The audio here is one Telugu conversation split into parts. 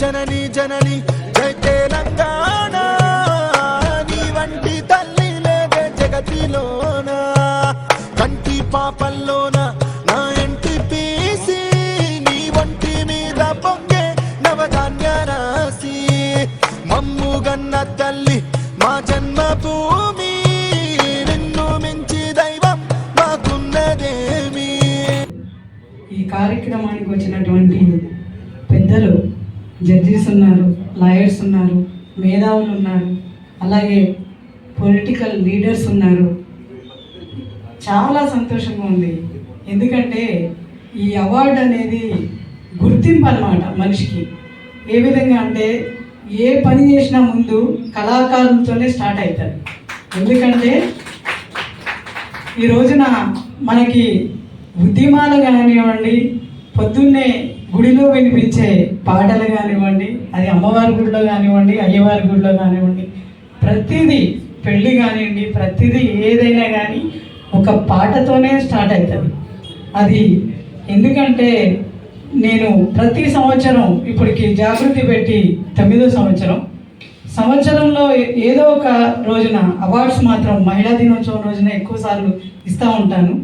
జనని జనని జై తెలంగాణ. నీ వంటి తల్లి లేదే జగతిలోన. కంటి పాపల్లోన నా ఇంటి పీసి నీ వంటి మీద పొంగే నవధాన్య రాసి మమ్ము గన్న తల్లి మా జన్మ భూమి నిన్ను మించి దైవం మాకున్నదేమి. ఈ కార్యక్రమానికి వచ్చినటువంటి పెద్దలు జడ్జెస్ ఉన్నారు లాయర్స్ ఉన్నారు మేధావులు ఉన్నారు అలాగే పొలిటికల్ లీడర్స్ ఉన్నారు. చాలా సంతోషంగా ఉంది. ఎందుకంటే ఈ అవార్డు అనేది గుర్తింపు అన్నమాట మనిషికి. ఏ విధంగా అంటే ఏ పని చేసినా ముందు కళాకారులతోనే స్టార్ట్ అవుతుంది ఎందుకంటే ఈ రోజున మనకి ఉద్యమాలు కానివ్వండి పొద్దున్నే గుడిలో వినిపించే పాటలు కానివ్వండి అది అమ్మవారి గుడిలో కానివ్వండి అయ్యవారి గుడిలో కానివ్వండి ప్రతిదీ పెళ్ళి కానివ్వండి ప్రతిదీ ఏదైనా కానీ ఒక పాటతోనే స్టార్ట్ అవుతుంది. అది ఎందుకంటే నేను ప్రతి సంవత్సరం ఇప్పటికి జాగృతి పెట్టి తొమ్మిదో సంవత్సరం. సంవత్సరంలో ఏదో ఒక రోజున అవార్డ్స్ మాత్రం మహిళా దినోత్సవం రోజున ఎక్కువసార్లు ఇస్తూ ఉంటాను.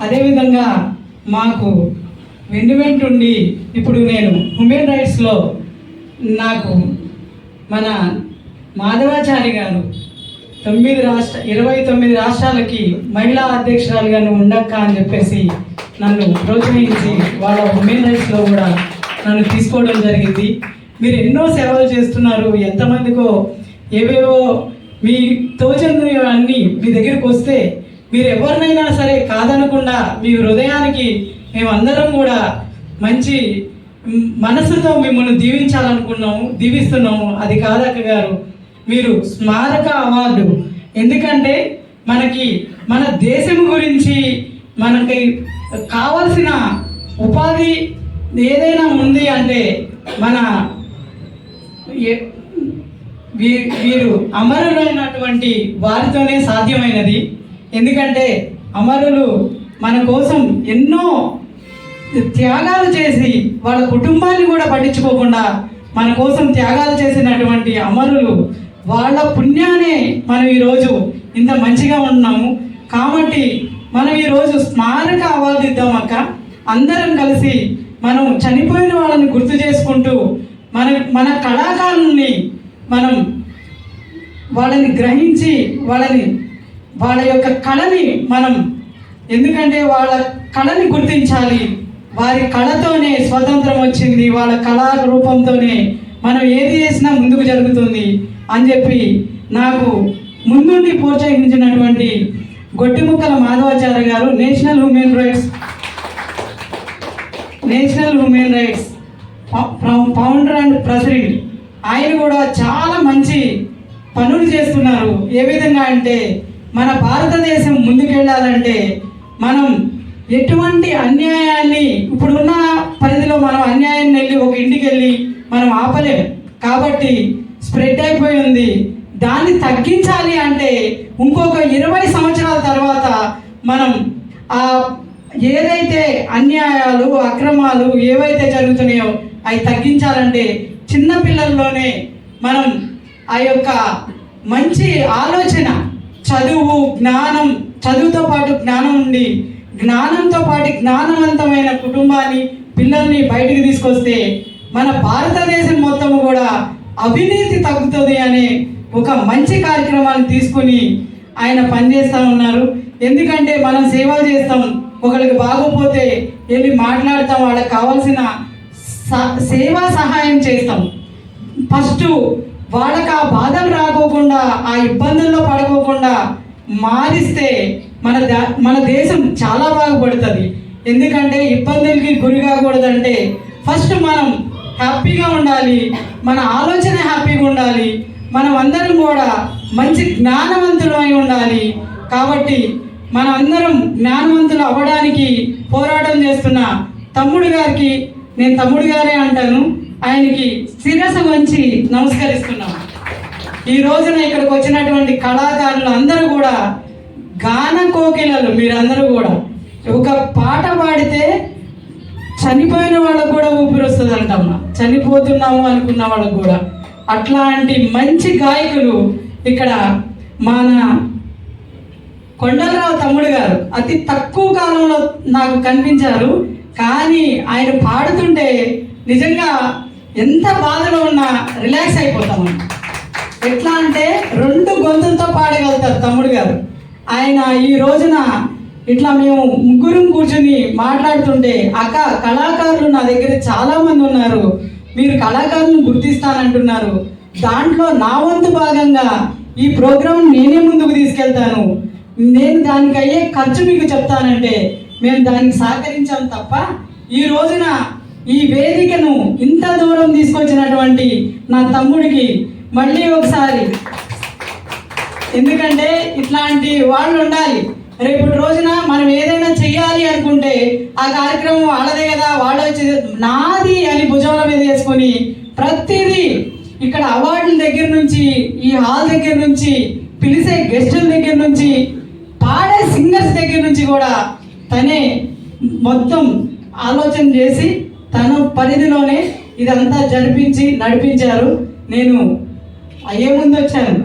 అదేవిధంగా మాకు వెన్నువెంటుండి ఇప్పుడు నేను హ్యూమన్ రైట్స్లో నాకు మన మాధవాచారి గారు తొమ్మిది రాష్ట్ర ఇరవై తొమ్మిది రాష్ట్రాలకి మహిళా అధ్యక్షురాలుగాను ఉండక్క అని చెప్పేసి నన్ను ప్రోత్సహించి వాళ్ళ ఉమెన్ రైట్స్లో కూడా నన్ను తీసుకోవడం జరిగింది. మీరు ఎన్నో సేవలు చేస్తున్నారు. ఎంతమందికో ఏవేవో మీ తోచని అన్నీ మీ దగ్గరికి వస్తే మీరు ఎవరినైనా సరే కాదనకుండా మీ హృదయానికి మేమందరం కూడా మంచి మనసుతో మిమ్మల్ని దీవించాలనుకున్నాము దీవిస్తున్నాము. అది కాదక్క గారు మీరు స్మారక అవార్డు. ఎందుకంటే మనకి మన దేశం గురించి మనకి కావలసిన ఉపాధి ఏదైనా ఉంది అంటే మన వీ- వీరు అమరులైనటువంటి వారితోనే సాధ్యమైనది. ఎందుకంటే అమరులు మన కోసం ఎన్నో త్యాగాలు చేసి వాళ్ళ కుటుంబాన్ని కూడా పట్టించుకోకుండా మన కోసం త్యాగాలు చేసినటువంటి అమరులు వాళ్ళ పుణ్యానే మనం ఈరోజు ఇంత మంచిగా ఉన్నాము. కాబట్టి మనం ఈరోజు స్మారక అవార్డు ఇద్దాం అక్క. అందరం కలిసి మనం చనిపోయిన వాళ్ళని గుర్తు చేసుకుంటూ మన మన కళాకారుల్ని మనం వాళ్ళని గ్రహించి వాళ్ళని వాళ్ళ యొక్క కళని మనం ఎందుకంటే వాళ్ళ కళని గుర్తించాలి. వారి కళతోనే స్వతంత్రం వచ్చింది. వాళ్ళ కళా రూపంతోనే మనం ఏది చేసినా ముందుకు జరుగుతుంది అని చెప్పి నాకు ముందుండి ప్రోత్సహించినటువంటి Gottimukkala Madhavacharya garu national human rights national human rights founder and president. ఆయన కూడా చాలా మంచి పనులు చేస్తున్నారు. ఏ విధంగా అంటే మన భారతదేశం ముందుకెళ్ళాలంటే మనం ఎటువంటి అన్యాయాన్ని ఇప్పుడున్న పరిధిలో మనం అన్యాయాన్ని వెళ్ళి ఒక ఇంటికి వెళ్ళి మనం ఆపలేం. కాబట్టి స్ప్రెడ్ అయిపోయి ఉంది. దాన్ని తగ్గించాలి అంటే ఇంకొక ఇరవై సంవత్సరాల తర్వాత మనం ఆ ఏదైతే అన్యాయాలు అక్రమాలు ఏవైతే జరుగుతున్నాయో అవి తగ్గించాలంటే చిన్న పిల్లల్లోనే మనం ఆ యొక్క మంచి ఆలోచన చదువు జ్ఞానం చదువుతో పాటు జ్ఞానం ఉండి జ్ఞానంతో పాటు జ్ఞానవంతమైన కుటుంబాన్ని పిల్లల్ని బయటికి తీసుకొస్తే మన భారతదేశం మొత్తం కూడా అవినీతి తగ్గుతుంది అనే ఒక మంచి కార్యక్రమాన్ని తీసుకుని ఆయన పనిచేస్తూ ఉన్నారు. ఎందుకంటే మనం సేవ చేస్తాం ఒకరికి బాగోపోతే వెళ్ళి మాట్లాడతాం వాళ్ళకి కావాల్సిన స- సేవా సహాయం చేస్తాం. ఫస్ట్ వాళ్ళకి ఆ బాధలు రాకోకుండా ఆ ఇబ్బందుల్లో పడుకోకుండా మారిస్తే మన మన దేశం చాలా బాగుపడుతుంది. ఎందుకంటే ఇబ్బందులకి గురి కాకూడదంటే ఫస్ట్ మనం హ్యాపీగా ఉండాలి మన ఆలోచన హ్యాపీగా ఉండాలి మనం అందరం కూడా మంచి జ్ఞానవంతులమై ఉండాలి. కాబట్టి మనం అందరం జ్ఞానవంతులు అవ్వడానికి పోరాటం చేస్తున్న తమ్ముడు గారికి నేను తమ్ముడు గారే అంటాను. ఆయనకి శిరస వంచి నమస్కరిస్తున్నాం. ఈ రోజున ఇక్కడికి వచ్చినటువంటి కళాకారులు అందరూ కూడా గాన కోకిలలు మీరందరూ కూడా ఒక పాట పాడితే చనిపోయిన వాళ్ళకు కూడా ఊపిరి వస్తుంది అంటమ్మా చనిపోతున్నాము అనుకున్న వాళ్ళకు కూడా. అట్లాంటి మంచి గాయకులు ఇక్కడ మన కొండలరావు తమ్ముడు గారు. అతి తక్కువ కాలంలో నాకు కనిపించారు. కానీ ఆయన పాడుతుంటే నిజంగా ఎంత బాధలో ఉన్నా రిలాక్స్ అయిపోతాము ఎట్లా అంటే రెండు గొంతులతో పాడగలుగుతారు తమ్ముడు గారు. ఆయన ఈ రోజున ఇట్లా మేము ముగ్గురం కూర్చుని మాట్లాడుతుంటే అక్క కళాకారులు నా దగ్గర చాలా మంది ఉన్నారు. మీరు కళాకారులను గుర్తిస్తానంటున్నారు. దాంట్లో నా వంతు భాగంగా ఈ ప్రోగ్రాం నేనే ముందుకు తీసుకెళ్తాను. నేను దానికి అయ్యే ఖర్చు మీకు చెప్తానంటే మేము దానికి సహకరించాం తప్ప ఈ రోజున ఈ వేదికను ఇంత దూరం తీసుకొచ్చినటువంటి నా తమ్ముడికి మళ్ళీ ఒకసారి. ఎందుకంటే ఇట్లాంటి వాళ్ళు ఉండాలి. రేపటి రోజున మనం ఏదైనా చెయ్యాలి అనుకుంటే ఆ కార్యక్రమం వాళ్ళదే కదా వాళ్ళు వచ్చి నాది అని భుజాల మీద వేసుకొని ప్రతిదీ ఇక్కడ అవార్డుల దగ్గర నుంచి ఈ హాల్ దగ్గర నుంచి పిలిచే గెస్టుల దగ్గర నుంచి పాడే సింగర్స్ దగ్గర నుంచి కూడా తనే మొత్తం ఆలోచన చేసి తన పరిధిలోనే ఇదంతా జరిపించి నడిపించారు. నేను అయ్యే ముందు వచ్చాను.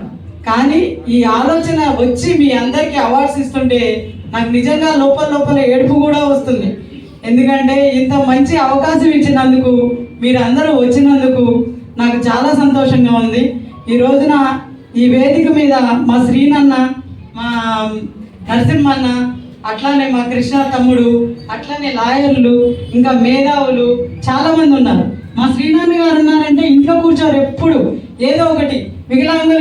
కానీ ఈ ఆలోచన వచ్చి మీ అందరికీ అవార్డ్స్ ఇస్తుంటే నాకు నిజంగా లోపల లోపల ఏడుపు కూడా వస్తుంది. ఎందుకంటే ఇంత మంచి అవకాశం ఇచ్చినందుకు మీరు అందరూ వచ్చినందుకు నాకు చాలా సంతోషంగా ఉంది. ఈ రోజున ఈ వేదిక మీద మా శ్రీనన్న మా నరసింహన్న అట్లానే మా కృష్ణ తమ్ముడు అట్లానే లాయర్లు ఇంకా మేధావులు చాలా మంది ఉన్నారు. మా శ్రీనాన్న గారు ఉన్నారంటే ఇంట్లో కూర్చోరు ఎప్పుడు. ఏదో ఒకటి. మిగిలిన